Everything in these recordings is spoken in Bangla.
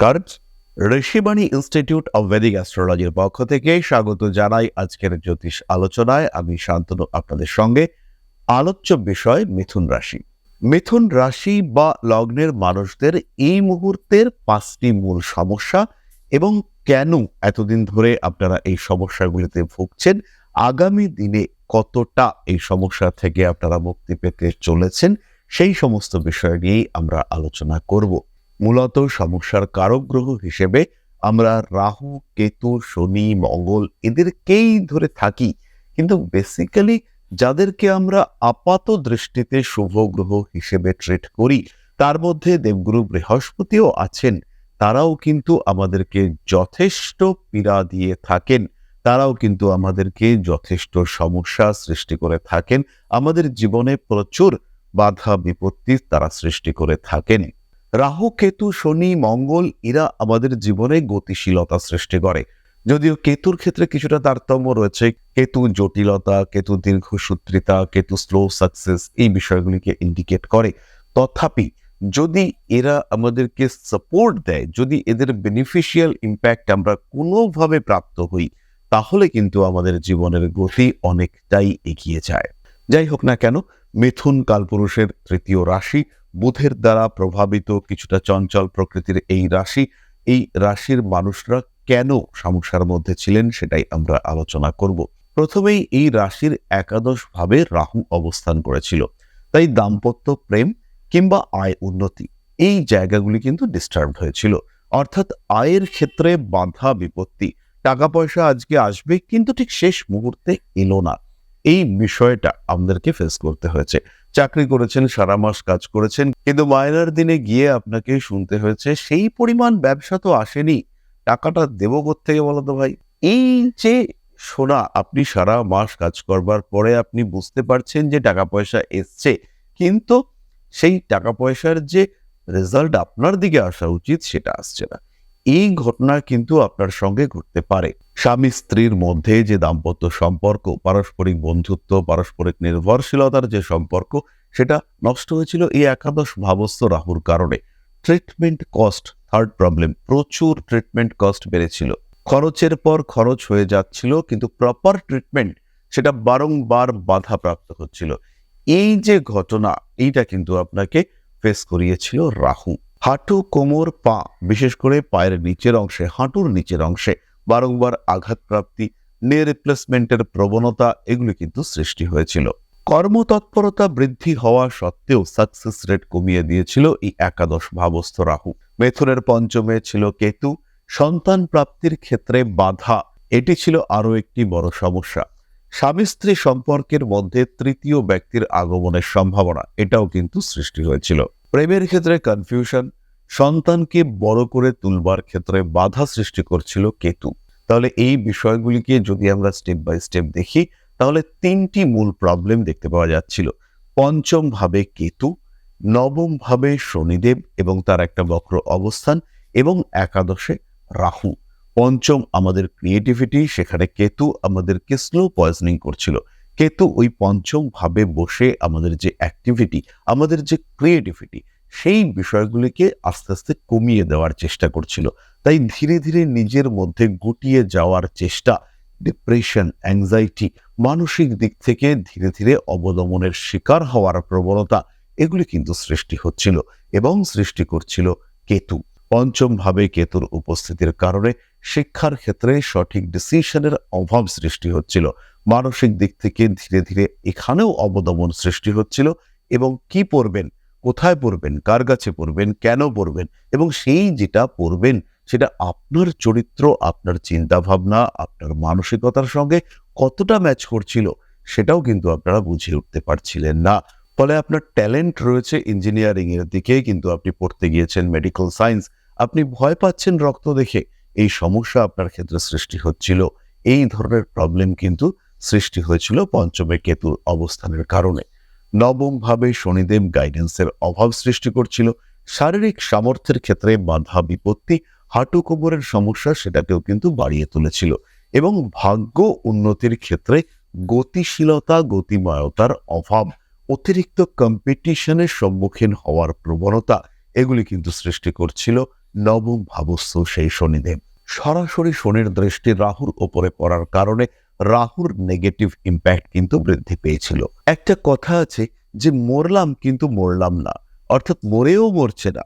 নমস্কার। ঋষিবাণী ইনস্টিটিউট অব ভেদিক অ্যাস্ট্রোলজির পক্ষ থেকে স্বাগত জানাই আজকের জ্যোতিষ আলোচনায়। আমি শান্তনু, আপনাদের সঙ্গে আলোচ্য বিষয় মিথুন রাশি। মিথুন রাশি বা লগ্নের মানুষদের এই মুহূর্তের পাঁচটি মূল সমস্যা এবং কেন এতদিন ধরে আপনারা এই সমস্যাগুলিতে ভুগছেন, আগামী দিনে কতটা এই সমস্যা থেকে আপনারা মুক্তি পেতে চলেছেন, সেই সমস্ত বিষয় নিয়েই আমরা আলোচনা করব। মূলত সমস্যার কারক গ্রহ হিসেবে আমরা রাহু, কেতু, শনি, মঙ্গল এদেরকেই ধরে থাকি। কিন্তু বেসিক্যালি যাদেরকে আমরা আপাত দৃষ্টিতে শুভ গ্রহ হিসেবে ট্রিট করি, তার মধ্যে দেবগুরু বৃহস্পতিও আছেন। তারাও কিন্তু আমাদেরকে যথেষ্ট পীড়া দিয়ে থাকেন। তারাও কিন্তু আমাদেরকে যথেষ্ট সমস্যা সৃষ্টি করে থাকেন। আমাদের জীবনে প্রচুর বাধা বিপত্তি তারা সৃষ্টি করে থাকেন। রাহু, কেতু, শনি, মঙ্গল এরা আমাদের জীবনে গতিশীলতা সৃষ্টি করে। যদিও কেতুর ক্ষেত্রে কিছুটা তারতম্য রয়েছে। কেতু জটিলতা, কেতু দীর্ঘসূত্রিতা, কেতু স্লো সাকসেস এই বিষয়গুলিকে ইন্ডিকেট করে। তথাপি যদি এরা আমাদেরকে সাপোর্ট দেয়, যদি এদের বেনিফিশিয়াল ইম্প্যাক্ট আমরা কোনোভাবে প্রাপ্ত হই, তাহলে কিন্তু আমাদের জীবনের গতি অনেকটাই এগিয়ে যায়। যাই হোক না কেন, মিথুন কালপুরুষের তৃতীয় রাশি বুধের দ্বারা প্রভাবিত কিছুটা চঞ্চল প্রকৃতির এই রাশি, এই রাশির মানুষরা কেন সমস্যার মধ্যে ছিলেন সেটাই আমরা আলোচনা করব। প্রথমেই এই রাশির একাদশ ভাবে রাহু অবস্থান করেছিল। তাই দাম্পত্য প্রেম কিংবা আয় উন্নতি এই জায়গাগুলি কিন্তু ডিস্টার্ব হয়েছিল। অর্থাৎ আয়ের ক্ষেত্রে বাধা, বিপত্তি, টাকা পয়সা আজকে আসবে কিন্তু ঠিক শেষ মুহূর্তে এলো না। এই বিষয়টা আমাদেরকে ফেস করতে হয়েছে। চাকরি করেছেন, সারা মাস কাজ করেছেন, কিন্তু মায়নার দিনে গিয়ে আপনাকে শুনতে হয়েছে, সেই পরিমাণ ব্যবসা তো আসেনি। টাকাটা দেবো থেকে বলো তো ভাই? এই যে শোনা আপনি সারা মাস কাজ করবার পরে আপনি বুঝতে পারছেন যে টাকা পয়সা এসছে, কিন্তু সেই টাকা পয়সার যে রেজাল্ট আপনার দিকে আসা উচিত, সেটা আসছে না। এই ঘটনা কিন্তু আপনার সঙ্গে ঘটতে পারে। স্বামী স্ত্রীর মধ্যে যে দাম্পত্য সম্পর্ক, পারস্পরিক বন্ধুত্ব, পারস্পরিক নির্ভরশীলতার যে সম্পর্ক, সেটা নষ্ট হয়েছিল এই একাদশ ভাবস্থ রাহুর কারণে। ট্রিটমেন্ট কস্ট থার্ড প্রবলেম প্রচুর ট্রিটমেন্ট কস্ট বেড়েছিল। খরচের পর খরচ হয়ে যাচ্ছিল, কিন্তু প্রপার ট্রিটমেন্ট সেটা বারংবার বাধাপ্রাপ্ত হচ্ছিল। এই যে ঘটনা, এইটা কিন্তু আপনাকে ফেস করিয়েছিল রাহু। হাঁটু, কোমর, পা, বিশেষ করে পায়ের নিচের অংশে, হাঁটুর নিচের অংশে বারংবার আঘাতপ্রাপ্তি নে রিপ্লেসমেন্টের প্রবণতা, এগুলি কিন্তু সৃষ্টি হয়েছিল। কর্মতৎপরতা বৃদ্ধি হওয়া সত্ত্বেও সাকসেস রেট কমিয়ে দিয়েছিল এই একাদশ ভাবস্থ রাহু। মেথুনের পঞ্চমে ছিল কেতু। সন্তান প্রাপ্তির ক্ষেত্রে বাধা, এটি ছিল আরও একটি বড় সমস্যা। স্বামী স্ত্রী সম্পর্কের মধ্যে তৃতীয় ব্যক্তির আগমনের সম্ভাবনা, এটাও কিন্তু সৃষ্টি হয়েছিল। প্রেমের ক্ষেত্রে কনফিউশন সন্তানকে বড় করে তুলবার ক্ষেত্রে বাধা সৃষ্টি করছিল কেতু। তাহলে এই বিষয়গুলিকে যদি আমরা স্টেপ বাই স্টেপ দেখি, তাহলে তিনটি মূল প্রবলেম দেখতে পাওয়া যাচ্ছিল। পঞ্চম ভাবে কেতু, নবম ভাবে শনিদেব এবং তার একটা বক্র অবস্থান এবং একাদশে রাহু। পঞ্চম আমাদের ক্রিয়েটিভিটি সেখানে কেতু আমাদেরকে স্লো পয়জনিং করছিল। কেতু ওই পঞ্চম ভাবে বসে আমাদের যে অ্যাক্টিভিটি আমাদের যে ক্রিয়েটিভিটি সেই বিষয়গুলিকে আস্তে আস্তে কমিয়ে দেওয়ার চেষ্টা করছিল। তাই ধীরে ধীরে নিজের মধ্যে গুটিয়ে যাওয়ার চেষ্টা ডিপ্রেশন অ্যাংজাইটি মানসিক দিক থেকে ধীরে ধীরে অবদমনের শিকার হওয়ার প্রবণতা, এগুলি কিন্তু সৃষ্টি হচ্ছিল এবং সৃষ্টি করছিল কেতু। পঞ্চম ভাবে কেতুর উপস্থিতির কারণে শিক্ষার ক্ষেত্রে সঠিক ডিসিশনের অভাব সৃষ্টি হচ্ছিল। মানসিক দিক থেকে ধীরে ধীরে এখানেও অবদমন সৃষ্টি হচ্ছিল এবং কি পড়বেন, কোথায় পড়বেন, কার কাছে পড়বেন, কেন পড়বেন এবং সেই যেটা পড়বেন সেটা আপনার চরিত্র, আপনার চিন্তা ভাবনা আপনার মানসিকতার সঙ্গে কতটা ম্যাচ করছিল সেটাও কিন্তু আপনারা বুঝে উঠতে পারছিলেন না। ফলে আপনার ট্যালেন্ট রয়েছে ইঞ্জিনিয়ারিং এর দিকে, কিন্তু আপনি পড়তে গিয়েছেন মেডিকেল সায়েন্স আপনি ভয় পাচ্ছেন রক্ত দেখে, এই সমস্যা আপনার ক্ষেত্রে সৃষ্টি হচ্ছিল। এই ধরনের প্রবলেম কিন্তু সৃষ্টি হয়েছিল পঞ্চমে কেতুর অবস্থানের কারণে। নবম ভাবে শনিদেব গাইডেন্সের অভাব সৃষ্টি করছিল। শারীরিক সামর্থ্যের ক্ষেত্রে বাধা, বিপত্তি, হাঁটু কোমরের সমস্যা সেটাকেও কিন্তু বাড়িয়ে তুলেছিল এবং ভাগ্য উন্নতির ক্ষেত্রে গতিশীলতা, গতিময়তার অভাব, অতিরিক্ত কম্পিটিশনের সম্মুখীন হওয়ার প্রবণতা, এগুলি কিন্তু সৃষ্টি করছিল। নবম ভাবস্থ সেই শনিদেব। সরাসরি শনির দৃষ্টি রাহুর ওপরে পড়ার কারণে রাহুর নেগেটিভ ইম্প্যাক্ট কিন্তু বৃদ্ধি পেয়েছিল। একটা কথা আছে যে মরলাম কিন্তু মরলাম না, অর্থাৎ মরেও মরছে না।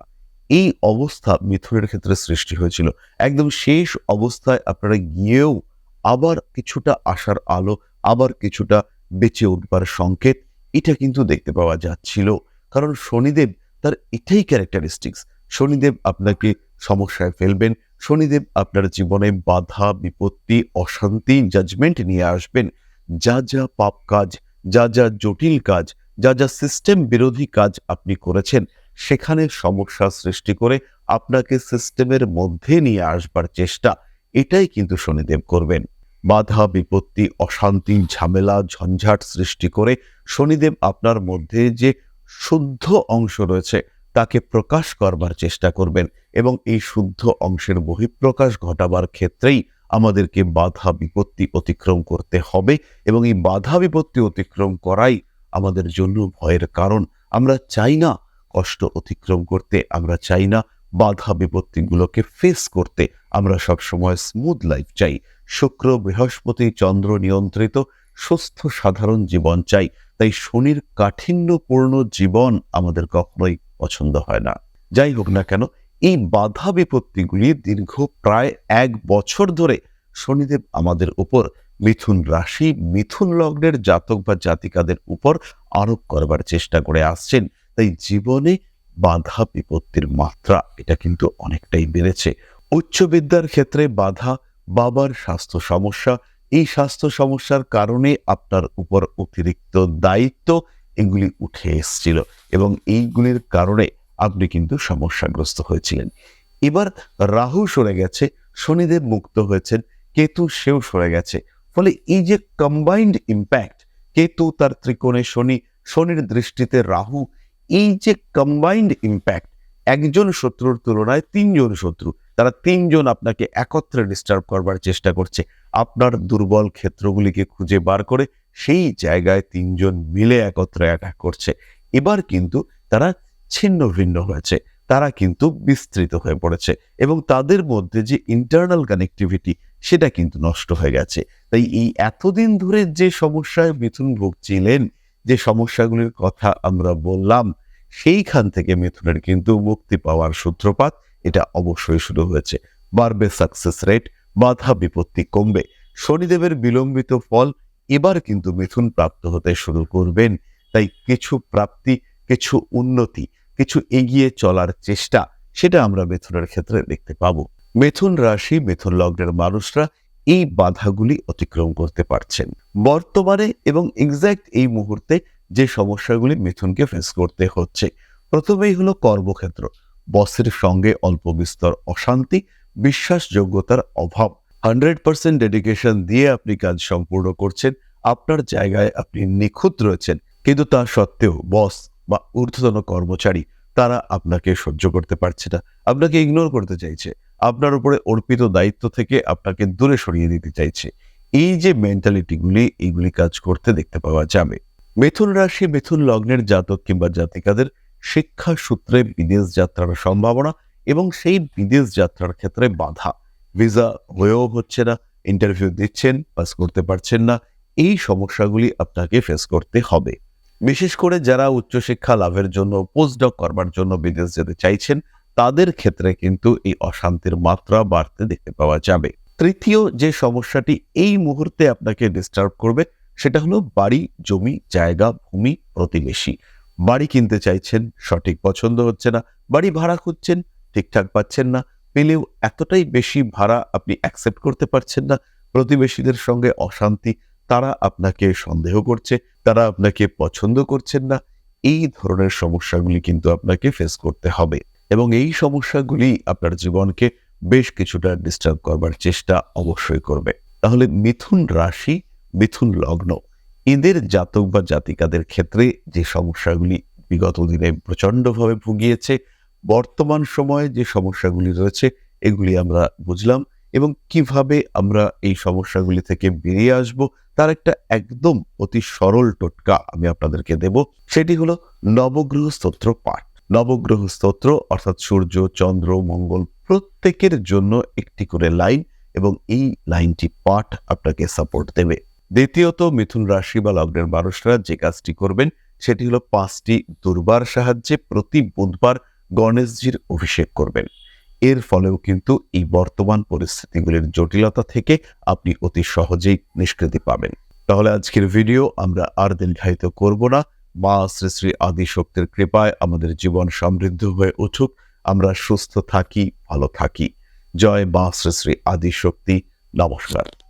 এই অবস্থা মিথুনের ক্ষেত্রে সৃষ্টি হয়েছিল। একদম শেষ অবস্থায় আপনারা গিয়েও আবার কিছুটা আসার আলো, আবার কিছুটা বেঁচে উঠবার সংকেত, এটা কিন্তু দেখতে পাওয়া যাচ্ছিল। কারণ শনিদেব তার এটাই ক্যারেক্টারিস্টিক্স শনিদেব আপনাকে সমস্যায় ফেলবেন। শনিদেব আপনার জীবনে বাধা, বিপত্তি, অশান্তি জাজমেন্ট নিয়ে আসবেন। যা যা পাপ কাজ, যা যা জটিল কাজ, যা যা সিস্টেম বিরোধী কাজ আপনি করেছেন, সেখানে সমস্যা সৃষ্টি করে আপনাকে সিস্টেমের মধ্যে নিয়ে আসবার চেষ্টা, এটাই কিন্তু শনিদেব করবেন। বাধা, বিপত্তি, অশান্তি, ঝামেলা, ঝঞ্ঝাট সৃষ্টি করে শনিদেব আপনার মধ্যে যে শুদ্ধ অংশ রয়েছে তাকে প্রকাশ করবার চেষ্টা করবেন এবং এই শুদ্ধ অংশের বহিঃপ্রকাশ ঘটাবার ক্ষেত্রেই আমাদেরকে বাধা বিপত্তি অতিক্রম করতে হবে এবং এই বাধা বিপত্তি অতিক্রম করাই আমাদের জন্য ভয়ের কারণ। আমরা চাই না কষ্ট অতিক্রম করতে, আমরা চাই না বাধা বিপত্তিগুলোকে ফেস করতে। আমরা সবসময় স্মুথ লাইফ চাই। শুক্র, বৃহস্পতি, চন্দ্র নিয়ন্ত্রিত, সুস্থ, সাধারণ জীবন চাই। তাই শনির কাঠিন্যপূর্ণ জীবন আমাদের কখনোই পছন্দ হয় না। যাই হোক না কেন, এই বাধা বিপত্তিগুলি দীর্ঘ প্রায় এক বছর ধরে শনিদেব আমাদের উপর মিথুন রাশি, মিথুন লগ্নের জাতক বা জাতিকাদের উপর আরোপ করবার চেষ্টা করে আসছেন। তাই জীবনে বাধা বিপত্তির মাত্রা এটা কিন্তু অনেকটাই বেড়েছে। উচ্চ বিদ্যার ক্ষেত্রে বাধা, বাবার স্বাস্থ্য সমস্যা, এই স্বাস্থ্য সমস্যার কারণে আপনার উপর অতিরিক্ত দায়িত্ব এগুলি উঠে এসছিল এবং এইগুলির কারণে আপনি কিন্তু সমস্যাগ্রস্ত হয়েছিলেন। এবার রাহু সরে গেছে, শনিদেব মুক্ত হয়েছেন, কেতু সেও সরে গেছে। ফলে এই যে কম্বাইন্ড ইম্প্যাক্ট কেতু তার ত্রিকোণে শনি, শনির দৃষ্টিতে রাহু, এই যে কম্বাইন্ড ইম্প্যাক্ট একজন শত্রুর তুলনায় তিনজন শত্রু, তারা তিনজন আপনাকে একত্রে ডিস্টার্ব করবার চেষ্টা করছে। আপনার দুর্বল ক্ষেত্রগুলিকে খুঁজে বার করে সেই জায়গায় তিনজন মিলে একত্রে অ্যাটাক করছে। এবার কিন্তু তারা ছিন্ন ভিন্ন হয়েছে। তারা কিন্তু বিস্তৃত হয়ে পড়েছে এবং তাদের মধ্যে যে ইন্টারনাল কানেক্টিভিটি সেটা কিন্তু নষ্ট হয়ে গেছে। তাই এই এতদিন ধরে যে সমস্যায় মিথুন ভুগছিলেন, যে সমস্যাগুলির কথা আমরা বললাম, সেইখান থেকে মিথুনের কিন্তু মুক্তি পাওয়ার সূত্রপাত এটা অবশ্যই শুরু হয়েছে। বাড়বে সাকসেস রেট বাধা বিপত্তি কমবে। শনিদেবের বিলম্বিত ফল এবার কিন্তু মিথুন প্রাপ্ত হতে শুরু করবেন। তাই কিছু প্রাপ্তি, কিছু উন্নতি, কিছু এগিয়ে চলার চেষ্টা, সেটা আমরা মিথুনের ক্ষেত্রে দেখতে পাব। মিথুন রাশি, মিথুন লগ্নের মানুষরা এই বাধাগুলি অতিক্রম করতে পারছেন। বর্তমানে এবং এক্স্যাক্ট এই মুহূর্তে যে সমস্যাগুলি মিথুনকে ফেস করতে হচ্ছে, প্রথমেই হলো কর্মক্ষেত্র। বসের সঙ্গে অল্প বিস্তর অশান্তি, বিশ্বাসযোগ্যতার অভাব। হান্ড্রেড পার্সেন্ট ডেডিকেশন দিয়ে আপনি কাজ সম্পূর্ণ করছেন, আপনার জায়গায় আপনি নিখুঁত রয়েছেন। কিন্তু তা সত্ত্বেও বস বা ঊর্ধ্বতন কর্মচারী, তারা আপনাকে সহ্য করতে পারছে না। আপনাকে ইগনোর করতে চাইছে। আপনার উপরে অর্পিত দায়িত্ব থেকে আপনাকে দূরে সরিয়ে দিতে চাইছে। এই যে মেন্টালিটিগুলি এইগুলি কাজ করতে দেখতে পাওয়া যাবে। মিথুন রাশি, মিথুন লগ্নের জাতক কিংবা জাতিকাদের শিক্ষা সূত্রে বিদেশ যাত্রার সম্ভাবনা এবং সেই বিদেশ যাত্রার ক্ষেত্রে বাধা। ভিসা হয়েও হচ্ছে না ইন্টারভিউ দিচ্ছেন পাস করতে পারছেন না, এই সমস্যাগুলি আপনাকে ফেস করতে হবে। বিশেষ করে যারা উচ্চশিক্ষা লাভের জন্য পোস্টডক করবার জন্য বিদেশ যেতে চাইছেন, তাদের ক্ষেত্রে কিন্তু এই অশান্তির মাত্রা বাড়তে দেখতে পাওয়া যাবে। তৃতীয় যে সমস্যাটি, এই মুহূর্তে আপনাকে ডিস্টার্ব করবে, সেটা হলো বাড়ি, জমি, জায়গা, ভূমি, প্রতিবেশী। বাড়ি কিনতে চাইছেন, সঠিক পছন্দ হচ্ছে না, বাড়ি ভাড়া খুঁজছেন, ঠিকঠাক পাচ্ছেন না পেলেও এতটাই বেশি ভাড়া আপনি অ্যাকসেপ্ট করতে পারছেন না, প্রতিবেশীদের সঙ্গে অশান্তি, তারা আপনাকে সন্দেহ করছে, তারা আপনাকে পছন্দ করছেন না, এই ধরনের সমস্যাগুলি কিন্তু আপনাকে ফেস করতে হবে। এবং এই সমস্যাগুলি আপনার জীবনকে বেশ কিছুটা ডিস্টার্ব করবার চেষ্টা অবশ্যই করবে। তাহলে মিথুন রাশি, মিথুন লগ্ন, এদের জাতক বা জাতিকাদের ক্ষেত্রে যে সমস্যাগুলি বিগত দিনে প্রচণ্ডভাবে ভুগিয়েছে বর্তমান সময়ে যে সমস্যাগুলি রয়েছে, এগুলি আমরা বুঝলাম এবং কীভাবে আমরা এই সমস্যাগুলি থেকে বেরিয়ে আসব, তার একটা একদম অতি সরল টোটকা আমি আপনাদেরকে দেব। সেটি হলো নবগ্রহ স্তোত্র পাঠ। নবগ্রহ স্তোত্র অর্থাৎ সূর্য, চন্দ্র, মঙ্গল প্রত্যেকের জন্য একটি করে লাইন এবং এই লাইনটি পাঠ আপনাকে সাপোর্ট দেবে। দ্বিতীয়ত, মিথুন রাশি বা লগ্নের মানুষরা যে কাজটি করবেন, সেটি হলো পাঁচটি দুর্বার সাহায্যে প্রতি বুধবার গণেশজির অভিষেক করবেন। এর ফলেও কিন্তু এই বর্তমান পরিস্থিতিগুলির জটিলতা থেকে আপনি অতি সহজেই নিষ্কৃতি পাবেন। তাহলে আজকের ভিডিও আমরা আর দীর্ঘায়িত করব না। মা শ্রী শ্রী আদি শক্তির কৃপায় আমাদের জীবন সমৃদ্ধ হয়ে উঠুক। আমরা সুস্থ থাকি, ভালো থাকি। জয় মা শ্রী শ্রী আদি শক্তি নমস্কার।